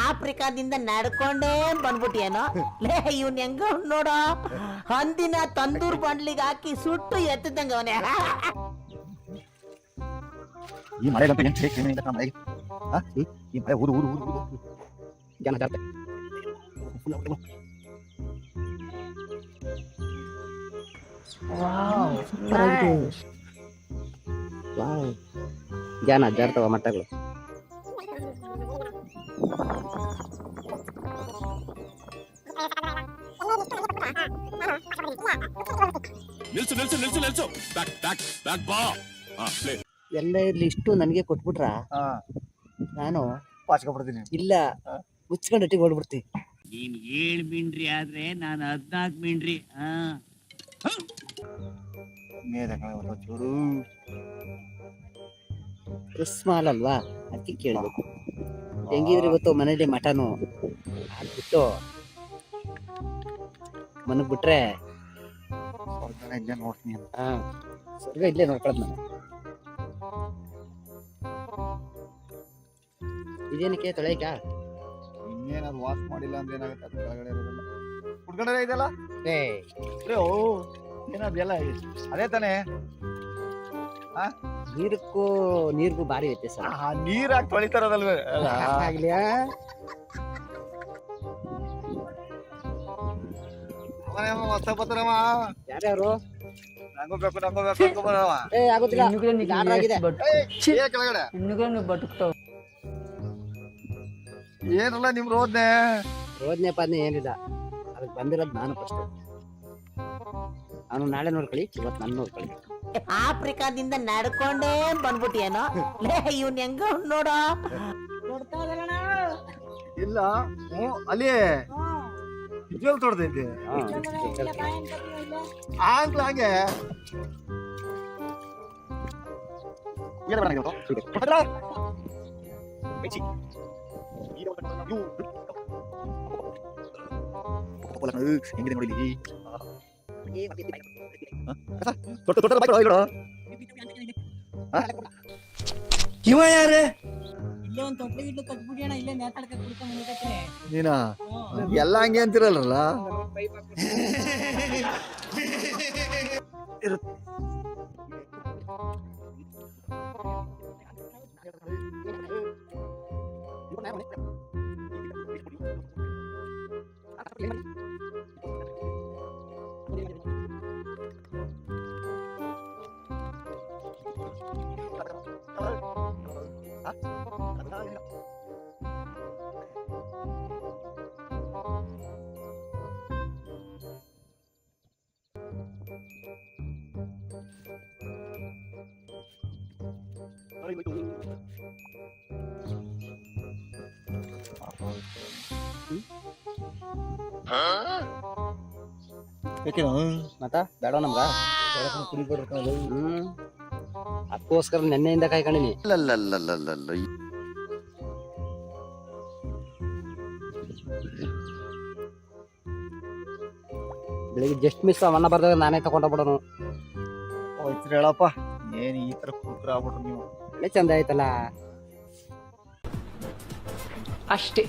ಆಫ್ರಿಕಾದಿಂದ ನಡ್ಕೊಂಡೇ ಬಂದ್ಬಿಟ್ಟಿಯೇನೋ? ಲೇ ಇವನ್ ಹೆಂಗ ನೋಡೋ? ಹಂದಿನ ತಂದೂರ್ ಬಂಡ್ಲಿಗೆ ಹಾಕಿ ಸುಟ್ಟು ಎತ್ತಿದ್ದಂಗ ಅವನೇ. ಈ ಮಳೆಗಂತ ಏನು ಬೇಕು ಏನಿಲ್ಲ ಮಳೆ ಮಳೆಗೆ ಆ? ಈ ಈ ಮಳೆ ಊರು ಊರು ಊರು ಊರು. ಜನ ಜಾತ್ರೆ ಜಾನ ಜಾರ್ತವ ಮಟ್ಟಗಳು. ನಿಲ್ಸು ನಿಲ್ಸು ನಿಲ್ಸು ನಿಲ್ಸು. ಬ್ಯಾಕ್ ಬ್ಯಾಕ್ ಬ್ಯಾಕ್ ಬಾ ಹಾ ಪ್ಲೇ ಎಲ್ಲ ಇರ್ಲಿ ಇಷ್ಟು ನನಗೆ ಕೊಟ್ಬಿಟ್ರ? ಹಾ. ನಾನು ಪಾಚ್ಕೊಬಿಡ್ತೀನಿ ಇಲ್ಲ ಮುಚ್ಕೊಂಡು ಒಟ್ಟಿಗೆ ಹೊಡ್ಬಿಡ್ತಿ ನೀನ್ ಏಳ್ ಮಿಂಡ್ರಿ ಆದ್ರೆ ನಾನು ಹದ್ನಾಲ್ಕು ಮಿಂಡ್ರಿ. ಹಾ. ಮೇಲೆ ಚೂರು. ಸ್ಮಾಲ್ ಅಲ್ವಾ? ಅದಕ್ಕೆ ಕೇಳ್ಬೇಕು. ಹೆಂಗಿದ್ರೆ ಗೊತ್ತು ಮನೇಲಿ ಮಟನು. ಬಿಟ್ಟು ಮನಗ್ ಬಿಟ್ರೆ ಇಲ್ಲೇ ನೋಡ್ತೀನಿ ಅಂತ. ಹಾ ಸ್ವರ್ಗ ಇಲ್ಲೇ ನೋಡ್ಕೊಳದ್ ನಾನು. ಇದೇನಕ್ಕೆ ತೊಳೆಯಕ ಇನ್ನೇನದು ವಾಶ್ ಮಾಡಿಲ್ಲ ಅಂದ್ರೆ ಏನಾಗುತ್ತೆ? ಅದು ಕೆಳಗಡೆ ಇರೋದಲ್ಲ. ಕುಡ್ಕೊಂಡ್ರೆ ಇದೆಲ್ಲ ಏ. ಅಯ್ಯೋ ಏನದು ಎಲ್ಲ ಅದೇ ತಾನೇ? ನೀರಕ್ಕೂ ನೀರಿಗೂ ಭಾರಿ ಆ ತೊಳಿತಾರದಲ್ವೇ? ಆಗ್ಲಿ ಆ? ಹೊಸ ಬತ್ತರವ ಯಾರ್ಯಾರು? ನಂಗೂ ಬೇಕು ನಂಗೂ ಬೇಕು ನಂಗೂ ಬರವ ಏ ಆಗೋದಿಲ್ಲ. ಈಗ ಆರ್ಡರ್ ಆಗಿದೆ ಏ ಕೆಳಗಡೆ. ಏನಲ್ಲ ನಿಮ್ ರೋದ್ನೆ. ರೋದ್ನೆ ಪಾದನೆ ಏನಿಲ್ಲ. ಅದಕ್ಕೆ ಬಂದಿರೋದು ನಾನು ಫಸ್ಟ್ ಅವನು ನಾಳೆ ನೋಡ್ಕೊಳ್ಳಿ ಇವತ್ತು ನಾನು ನೋಡ್ಕೊಳ್ಳಿ. ಆಫ್ರಿಕಾದಿಂದ ನಡ್ಕೊಂಡೇ ಬಂದ್ಬಿಟ್ಟಿಯೇನೋ ಲೇ ಇವ್ನ್ ಹೆಂಗ ನೋಡೋ ಇಲ್ಲ ಹ್ಞೂ ಅಲ್ಲಿ ನಿಜವಾಗ್ಲೂ ತೊಡ್ದೈತಿ ಆಗ್ಲ ಹಾಗೆ ಏನು ಬೇಡ ಇವತ್ತು? ಕೊಡ್ತೀರಾ? ಬೆಚ್ಚಿ. ಈಗ ಒಂದು ಕೊಡೋಣ. ಇವು. ಕೊಪ್ಪಳ ಕಣು, ಹೆಂಗಿದೆ ನೋಡಿ ಇಲ್ಲಿ. ಹ? ಕಸ? ತೊಟ್ಟು ತೊಟ್ಟು ಬಾಯ್ಕೊಡು, ಬಾಯ್ಕೊಡು. ಹ? ಇವ ಯಾರೇ ಇಲ್ಲೇ ಒಂದ್ ತೊಟ್ಲು ಗಿಟ್ಲು ಕಟ್ಬಿಡಿ ಅಣ್ಣ ಇಲ್ಲೇ ನೇತಾಡ್ಕ ಕುಡ್ಕೊಂಡ್ ಬಂದ್ಬಿಟ್ಟೈತೆ. ನೀನಾ ಎಲ್ಲ ಹಂಗೆ ಅಂತಿರಲ್ಲ 감사합니다. 아이고 이거 응? 이렇게 응 맞다 날아오는 거야 아. 내가 좀 뿌리고 그럴까 응 ಅದಕ್ಕೋಸ್ಕರ ನೆನ್ನೆಯಿಂದ ಕಾಯ್ಕೊಂಡಿನಿ. ಬೆಳಿಗ್ಗೆ ಜಸ್ಟ್ ಮಿಸ್ ಅವನ್ನ ಬರ್ದಾಗ ನಾನೇ ತಗೊಂಡೋಗ್ಬಿಡೋನು ಹೋಯ್ತು ಹೇಳಪ್ಪ. ಏನ್ ಈ ತರ ಕೂತ್ರ ಆಗ್ಬಿಟ್ರು ನೀವು? ಒಳ್ಳೆ ಚಂದ ಆಯ್ತಲ್ಲ? ಅಷ್ಟೇ.